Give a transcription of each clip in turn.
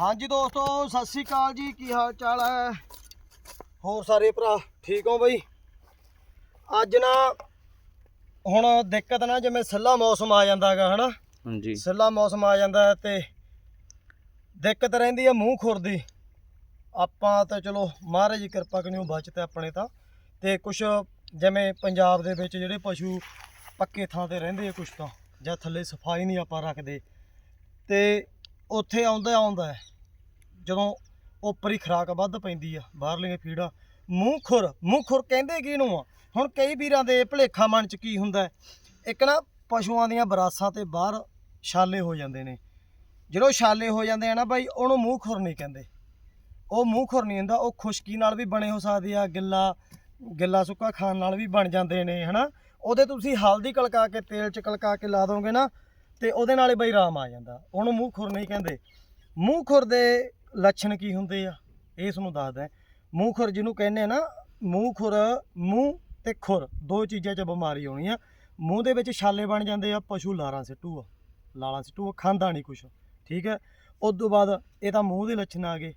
ਹਾਂਜੀ ਦੋਸਤੋ ਸਤਿ ਸ੍ਰੀ ਅਕਾਲ ਜੀ ਕੀ ਹਾਲ ਚਾਲ ਹੈ? ਹੋਰ ਸਾਰੇ ਭਰਾ ਠੀਕ ਹੋ ਬਈ? ਅੱਜ ਨਾ ਹੁਣ ਦਿੱਕਤ ਨਾ ਜਿਵੇਂ ਸਿੱਲਾ ਮੌਸਮ ਆ ਜਾਂਦਾ ਹੈਗਾ ਹਨਾ? ਹਾਂਜੀ। ਸਿੱਲਾ ਮੌਸਮ ਆ ਜਾਂਦਾ ਤੇ ਦਿੱਕਤ ਰਹਿੰਦੀ ਹੈ ਮੂੰਹ ਖੁਰਦੀ ਆਪਾਂ ਤਾਂ ਚਲੋ ਮਹਾਰਾਜ ਦੀ ਕਿਰਪਾ ਕਰਿਓ ਬਚਤੇ ਆਪਣੇ ਤਾਂ। ਤੇ ਕੁਝ ਜਿਵੇਂ ਪੰਜਾਬ ਦੇ ਵਿੱਚ ਜਿਹੜੇ ਪਸ਼ੂ ਪੱਕੇ ਥਾਂ ਤੇ ਰਹਿੰਦੇ ਆ ਕੁਛ ਤਾਂ ਜਾਂ ਥੱਲੇ ਸਫ਼ਾਈ ਨਹੀਂ ਆਪਾਂ ਰੱਖਦੇ। ਤੇ ਉੱਥੇ ਆਉਂਦਾ ਆਉਂਦਾ ਹੈ। ਜਦੋਂ ਉੱਪਰੀ ਖਰਾਕ ਵੱਧ ਪੈਂਦੀ ਆ, ਬਾਹਰਲੀਆਂ ਫੀਡਾਂ ਮੂੰਹ ਖੁਰ ਮੂੰਹ ਖੁਰ ਕਹਿੰਦੇ ਕਿਹਨੂੰ ਆ? ਹੁਣ ਕਈ ਵੀਰਾਂ ਦੇ ਭਲੇਖਾ ਮਨ ਚ ਕੀ ਹੁੰਦਾ ਇੱਕ ਨਾ ਪਸ਼ੂਆਂ ਦੀਆਂ ਬਰਾਸਾਂ ਤੇ ਬਾਹਰ ਛਾਲੇ ਹੋ ਜਾਂਦੇ ਨੇ। ਜਦੋਂ ਛਾਲੇ ਹੋ ਜਾਂਦੇ ਆ ਨਾ ਬਾਈ, ਉਹਨੂੰ ਮੂੰਹ ਖੁਰ ਨਹੀਂ ਕਹਿੰਦੇ। ਉਹ ਮੂੰਹ ਖੁਰ ਨਹੀਂ ਹੁੰਦਾ, ਉਹ ਖੁਸ਼ਕੀ ਨਾਲ ਵੀ ਬਣੇ ਹੋ ਸਕਦੇ ਆ, ਗਿੱਲਾ ਗਿੱਲਾ ਸੁੱਕਾ ਖਾਣ ਨਾਲ ਵੀ ਬਣ ਜਾਂਦੇ ਨੇ, ਹਨਾ? ਉਹਦੇ ਤੁਸੀਂ ਹਲਦੀ ਕਲਕਾ ਕੇ, ਤੇਲ ਚ ਕਲਕਾ ਕੇ ਲਾ ਦੋਗੇ ਨਾ ਤੇ ਉਹਦੇ ਨਾਲੇ ਬਈ ਆਰਾਮ ਆ ਜਾਂਦਾ। ਉਹਨੂੰ ਮੂੰਹ ਖੁਰ ਨਹੀਂ ਕਹਿੰਦੇ। ਮੂੰਹ ਖੁਰ ਦੇ ਲੱਛਣ ਕੀ ਹੁੰਦੇ ਆ? ਇਹ ਤੁਹਾਨੂੰ ਦੱਸਦਾ ਮੂੰਹ ਖੁਰ ਜਿਹਨੂੰ ਕਹਿੰਦੇ ਆ ਨਾ ਮੂੰਹ ਖੁਰ ਮੂੰਹ ਤੇ ਖੁਰ, ਦੋ ਚੀਜ਼ਾਂ 'ਚ ਬਿਮਾਰੀ ਹੋਣੀ ਆ। ਮੂੰਹ ਦੇ ਵਿੱਚ ਛਾਲੇ ਬਣ ਜਾਂਦੇ ਆ, ਪਸ਼ੂ ਲਾਰਾਂ ਸਿੱਟੂ ਆ। ਲਾਲਾਂ ਸਿੱਟੂ ਆ, ਖਾਂਦਾ ਨਹੀਂ ਕੁਛ। ਠੀਕ ਹੈ? ਉਸ ਤੋਂ ਬਾਅਦ ਇਹ ਤਾਂ ਮੂੰਹ ਦੇ ਲੱਛਣ ਆ ਗਏ।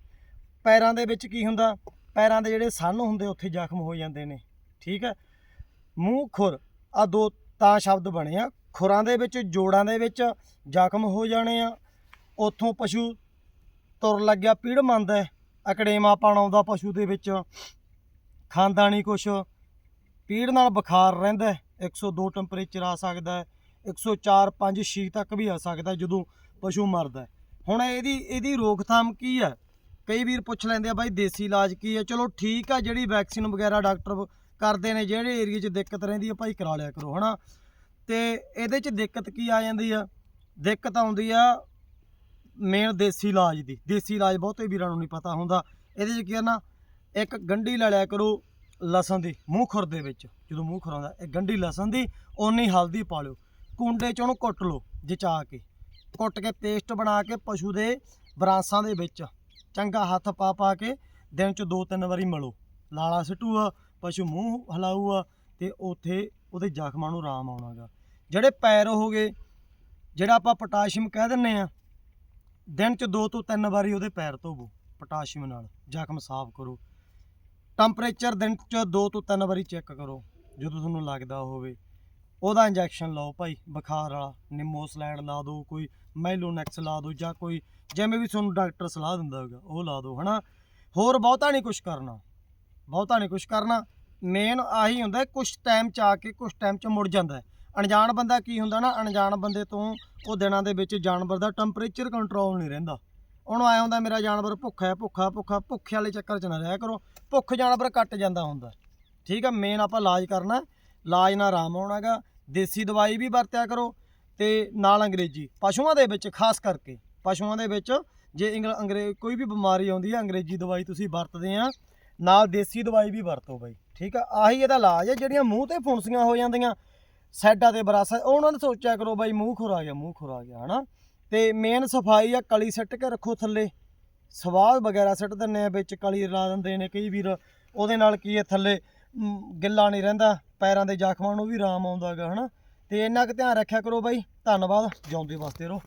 ਪੈਰਾਂ ਦੇ ਵਿੱਚ ਕੀ ਹੁੰਦਾ? ਪੈਰਾਂ ਦੇ ਜਿਹੜੇ ਸੰਨ ਹੁੰਦੇ ਉੱਥੇ ਜ਼ਖਮ ਹੋ ਜਾਂਦੇ ਨੇ। ਠੀਕ ਹੈ? ਮੂੰਹ ਖੁਰ ਆ ਦੋ ਤਾਂ ਸ਼ਬਦ ਬਣੇ ਆ। ਖੁਰਾਂ ਦੇ ਵਿੱਚ ਜੋੜਾਂ ਦੇ ਵਿੱਚ ਜ਼ਖਮ ਹੋ ਜਾਣੇ ਆ। ਉੱਥੋਂ ਪਸ਼ੂ ਤੁਰ ਲੱਗਿਆ ਪੀੜ ਮੰਨਦਾ ਹੈ, ਅਕੜੇਮਾ ਪਣ ਆਉਂਦਾ ਪਸ਼ੂ ਦੇ ਵਿੱਚ। ਖਾਂਦਾ ਨਹੀਂ ਕੁਛ। ਪੀੜ ਨਾਲ ਬੁਖਾਰ ਰਹਿੰਦਾ ਹੈ, 102 ਟੈਂਪਰੇਚਰ ਆ ਸਕਦਾ ਹੈ। 104 5 6 ਤੱਕ ਵੀ ਆ ਸਕਦਾ ਜਦੋਂ ਪਸ਼ੂ ਮਰਦਾ ਹੁਣ ਇਹਦੀ ਇਹਦੀ ਰੋਕਥਾਮ ਕੀ ਹੈ? ਕਈ ਵੀਰ ਪੁੱਛ ਲੈਂਦੇ ਆ ਬਾਈ ਦੇਸੀ ਇਲਾਜ ਕੀ ਹੈ? ਚਲੋ ਠੀਕ ਆ ਜਿਹੜੀ ਵੈਕਸੀਨ ਵਗੈਰਾ ਡਾਕਟਰ ਕਰਦੇ ਨੇ ਜਿਹੜੇ ਏਰੀਆ 'ਚ ਦਿੱਕਤ ਰਹਿੰਦੀ ਆ ਭਾਈ ਕਰਾ ਲਿਆ ਕਰੋ ਹਨਾ? ਤੇ ਇਹਦੇ 'ਚ ਦਿੱਕਤ ਕੀ ਆ ਜਾਂਦੀ ਆ? ਦਿੱਕਤ ਆਉਂਦੀ ਆ ਮੇਨ ਦੇਸੀ ਇਲਾਜ ਦੀ। ਦੇਸੀ ਇਲਾਜ ਬਹੁਤੇ ਵੀਰਾਂ ਨੂੰ ਨਹੀਂ ਪਤਾ ਹੁੰਦਾ। ਇਹਦੇ 'ਚ ਕੀ ਆ ਨਾ, ਇੱਕ ਗੰਢੀ ਲੈ ਲਿਆ ਕਰੋ ਲਸਣ ਦੀ, ਮੂੰਹ ਖੁਰ ਦੇ ਵਿੱਚ। ਜਦੋਂ ਮੂੰਹ ਖੁਰਾਉਂਦਾ ਇਹ ਗੰਢੀ ਲਸਣ ਦੀ, ਓਨੀ ਹਲਦੀ ਪਾ ਲਿਓ। ਕੁੰਡੇ 'ਚ ਉਹਨੂੰ ਕੁੱਟ ਲਓ, ਜਚਾ ਕੇ। ਕੁੱਟ ਕੇ ਪੇਸਟ ਬਣਾ ਕੇ ਪਸ਼ੂ ਦੇ ਬਰਾਂਸਾਂ ਦੇ ਵਿੱਚ। ਚੰਗਾ ਹੱਥ ਪਾ ਪਾ ਕੇ ਦਿਨ 'ਚ ਦੋ ਤਿੰਨ ਵਾਰੀ ਮਲੋ। ਲਾਲਾ ਸਿੱਟੂਆ, ਪਸ਼ੂ ਮੂੰਹ ਹਲਾਊਗਾ ਤੇ ਉੱਥੇ ਉਹਦੇ ਜ਼ਖਮਾਂ ਨੂੰ ਆਰਾਮ ਆਉਣਾਗਾ। ਜਿਹੜੇ ਪੈਰ ਹੋ ਗਏ, ਜਿਹੜਾ ਆਪਾਂ ਪੋਟਾਸ਼ੀਅਮ ਕਹਿ ਦਿੰਨੇ ਆ ਦਿਨ 'ਚ ਦੋ ਤੋਂ ਤਿੰਨ ਵਾਰੀ ਉਹਦੇ ਪੈਰ ਧੋਵੋ, ਪੋਟਾਸ਼ੀਅਮ ਨਾਲ, ਜ਼ਖਮ ਸਾਫ਼ ਕਰੋ। ਟੈਂਪਰੇਚਰ ਦਿਨ 'ਚ ਦੋ ਤੋਂ ਤਿੰਨ ਵਾਰੀ ਚੈੱਕ ਕਰੋ, ਜਦੋਂ ਤੁਹਾਨੂੰ ਲੱਗਦਾ ਹੋਵੇ। ਉਹਦਾ ਇੰਜੈਕਸ਼ਨ ਲਓ ਭਾਈ, ਬੁਖਾਰ ਵਾਲਾ, ਨਿਮੋਸਲੈਂਡ ਲਾ ਦਿਓ, ਕੋਈ ਮੈਲੋਨੈਕਸ ਲਾ ਦਿਓ ਜਾਂ ਕੋਈ ਜਿਵੇਂ ਵੀ ਤੁਹਾਨੂੰ ਡਾਕਟਰ ਸਲਾਹ ਦਿੰਦਾ ਹੋਗਾ ਉਹ ਲਾ ਦਿਓ, ਹਨਾ? ਹੋਰ ਬਹੁਤਾ ਨਹੀਂ ਕੁਝ ਕਰਨਾ, ਬਹੁਤਾ ਨਹੀਂ ਕੁਝ ਕਰਨਾ। ਮੇਨ ਆਹੀ ਹੁੰਦਾ ਕੁਝ ਟਾਈਮ ਚ ਆ ਕੇ ਕੁਝ ਟਾਈਮ ਚ ਮੁੜ ਜਾਂਦਾ। ਅਣਜਾਣ ਬੰਦਾ ਕੀ ਹੁੰਦਾ ਨਾ, ਅਣਜਾਣ ਬੰਦੇ ਤੋਂ ਉਹ ਦਿਨਾਂ ਦੇ ਵਿੱਚ ਜਾਨਵਰ ਦਾ ਟੈਂਪਰੇਚਰ ਕੰਟਰੋਲ ਨਹੀਂ ਰਹਿੰਦਾ। ਉਹਨੂੰ ਆਇਆ ਹੁੰਦਾ, ਮੇਰਾ ਜਾਨਵਰ ਭੁੱਖਾ ਹੈ, ਭੁੱਖਾ ਭੁੱਖਾ, ਭੁੱਖੇ ਵਾਲੇ ਚੱਕਰ ਚ ਨਾ ਰਿਹਾ ਕਰੋ। ਭੁੱਖ ਜਾਨਵਰ ਕੱਟ ਜਾਂਦਾ ਹੁੰਦਾ। ਠੀਕ ਆ ਮੇਨ ਆਪਾਂ ਇਲਾਜ ਕਰਨਾ ਇਲਾਜ ਨਾਲ ਆਰਾਮ ਆਉਣਾਗਾ ਦੇਸੀ ਦਵਾਈ ਵੀ ਵਰਤਿਆ ਕਰੋ ਤੇ ਨਾਲ ਅੰਗਰੇਜ਼ੀ। ਪਸ਼ੂਆਂ ਦੇ ਵਿੱਚ ਖਾਸ ਕਰਕੇ, ਪਸ਼ੂਆਂ ਦੇ ਵਿੱਚ ਜੇ ਇੰਗਲ, ਅੰਗਰੇ, ਕੋਈ ਵੀ ਬਿਮਾਰੀ ਆਉਂਦੀ ਹੈ, ਅੰਗਰੇਜ਼ੀ ਦਵਾਈ ਤੁਸੀਂ ਵਰਤਦੇ ਆ, ਨਾਲ ਦੇਸੀ ਦਵਾਈ ਵੀ ਵਰਤੋ ਬਾਈ। ਠੀਕ ਆ, ਆਹੀ ਇਹਦਾ ਇਲਾਜ ਹੈ, ਜਿਹੜੀਆਂ ਮੂੰਹ ਤੇ ਫੁੰਸੀਆਂ ਹੋ ਜਾਂਦੀਆਂ ਸਾਈਡਾਂ ਤੇ ਬਰਾਸਾ ਉਹਨਾਂ ਨੂੰ ਸੋਚਿਆ ਕਰੋ ਬਾਈ ਮੂੰਹ ਖੁਰਾ ਗਿਆ, ਮੂੰਹ ਖੁਰਾ ਆ ਗਿਆ, ਹਨਾ? ਤੇ ਮੇਨ ਸਫ਼ਾਈ ਆ, ਕਲੀ ਸੱਟ ਕੇ ਰੱਖੋ ਥੱਲੇ। ਸਵਾਦ ਵਗੈਰਾ ਸੱਟ ਦਿੰਨੇ ਆ ਵਿੱਚ, ਕਲੀ ਲਾ ਦਿੰਦੇ ਨੇ ਕਈ ਵੀਰ। ਉਹਦੇ ਨਾਲ ਕੀ ਹੈ ਥੱਲੇ ਗਿੱਲਾ ਨਹੀਂ ਰਹਿੰਦਾ, ਪੈਰਾਂ ਦੇ ਜ਼ਖਮਾਂ ਨੂੰ ਵੀ ਆਰਾਮ ਆਉਂਦਾਗਾ ਹਨਾ? ਤੇ ਇੰਨਾ ਕੁ ਧਿਆਨ ਰੱਖਿਆ ਕਰੋ ਬਾਈ। ਧੰਨਵਾਦ, ਜਿਉਂਦੇ ਵਾਸਤੇ ਰਹੋ।